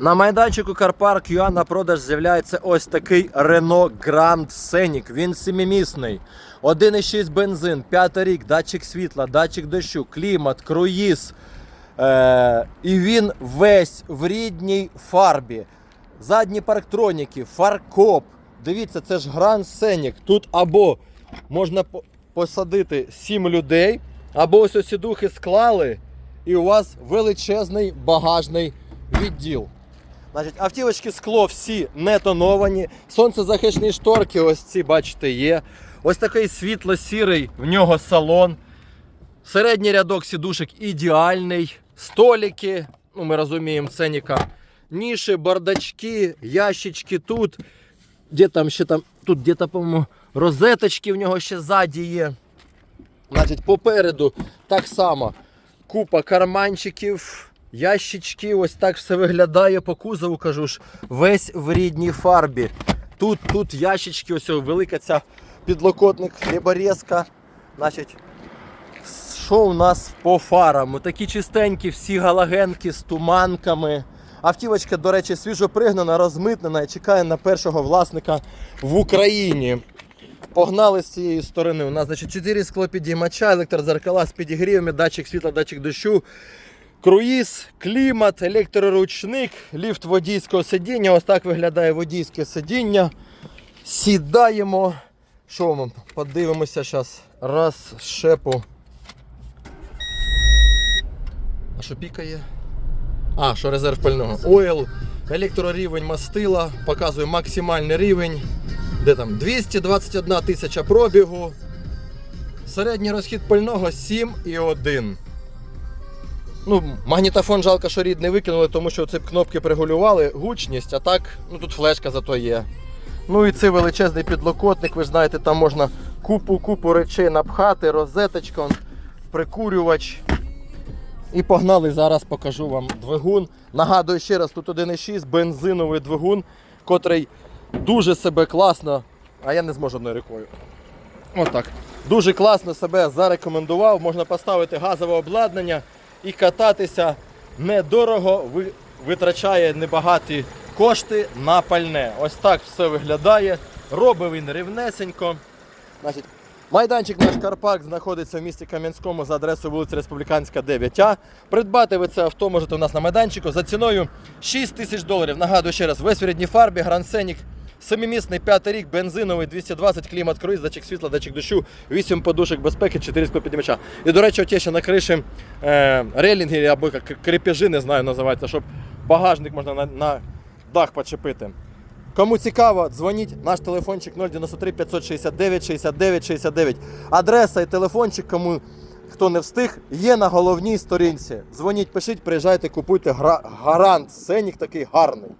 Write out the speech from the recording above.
На майданчику Карпарк Юа на продаж з'являється ось такий Renault Grand Scenic. Він семимісний. 1,6 бензин, 5 рік, датчик світла, датчик дощу, клімат, круїз. Е- і він весь в рідній фарбі. Задні парктроніки, фаркоп. Дивіться, це ж Grand Scenic. Тут або можна посадити 7 людей, або ось ось духи склали, і у вас величезний багажний відділ. Значить, автівочки скло всі не тоновані. Сонцезахисні шторки, ось ці, бачите, є. Ось такий світло-сірий в нього салон. Середній рядок сідушок ідеальний. Столики, ну ми розуміємо, ценіка. Ніші, бардачки, ящички тут. Де там ще там, тут де-то, по-моєму, розеточки в нього ще ззаді є. Значить, попереду так само купа карманчиків, ящички, ось так все виглядає по кузову, кажу ж, весь в рідній фарбі. Тут, тут ящички, ось велика ця підлокотник, хліборезка. Значить, що у нас по фарам? Такі чистенькі, всі галагенки з туманками. Автівочка, до речі, свіжо пригнана, розмитнена і чекає на першого власника в Україні. Погнали з цієї сторони. У нас значить, 4 склопідіймача, електрозеркала з підігрівами, датчик світла, датчик дощу, круїз, клімат, електроручник, ліфт водійського сидіння. Ось так виглядає водійське сидіння. Сідаємо. Що ми подивимося зараз. Раз, щепу. А що пікає? А, що резерв пального. Ойл, електрорівень мастила, показує максимальний рівень. Де там 221 тисяча пробігу. Середній розхід пального 7,1. Ну, магнітофон жалко, що рідний викинули, тому що ці кнопки пригулювали гучність, а так, ну тут флешка зато є. Ну і цей величезний підлокотник, ви знаєте, там можна купу-купу речей напхати, розеточка, прикурювач. І погнали, зараз покажу вам двигун. Нагадую ще раз, тут 1,6 бензиновий двигун, котрий дуже себе класно, а я не зможу одною рукою. Отак. Дуже класно себе зарекомендував. Можна поставити газове обладнання і кататися недорого, витрачає небагаті кошти на пальне. Ось так все виглядає. Робив він рівнесенько. Майданчик наш Карпак знаходиться в місті Кам'янському за адресою вулиця Республіканська 9А. Придбати ви це авто можете у нас на майданчику за ціною 6 тисяч доларів. Нагадую ще раз, весь в фарбі, грансенік. Семимісний п'ятий рік, бензиновий, 220 клімат круїз, датчик світла, датчик дощу, 8 подушок безпеки, 4 склопіднімача. І, до речі, от є ще на криші е, релінги або крепежі, не знаю, називається, щоб багажник можна на, на дах почепити. Кому цікаво, дзвоніть. Наш телефончик 093 569 69 69. Адреса і телефончик, кому хто не встиг, є на головній сторінці. Дзвоніть, пишіть, приїжджайте, купуйте. Гарант. Сенік такий гарний.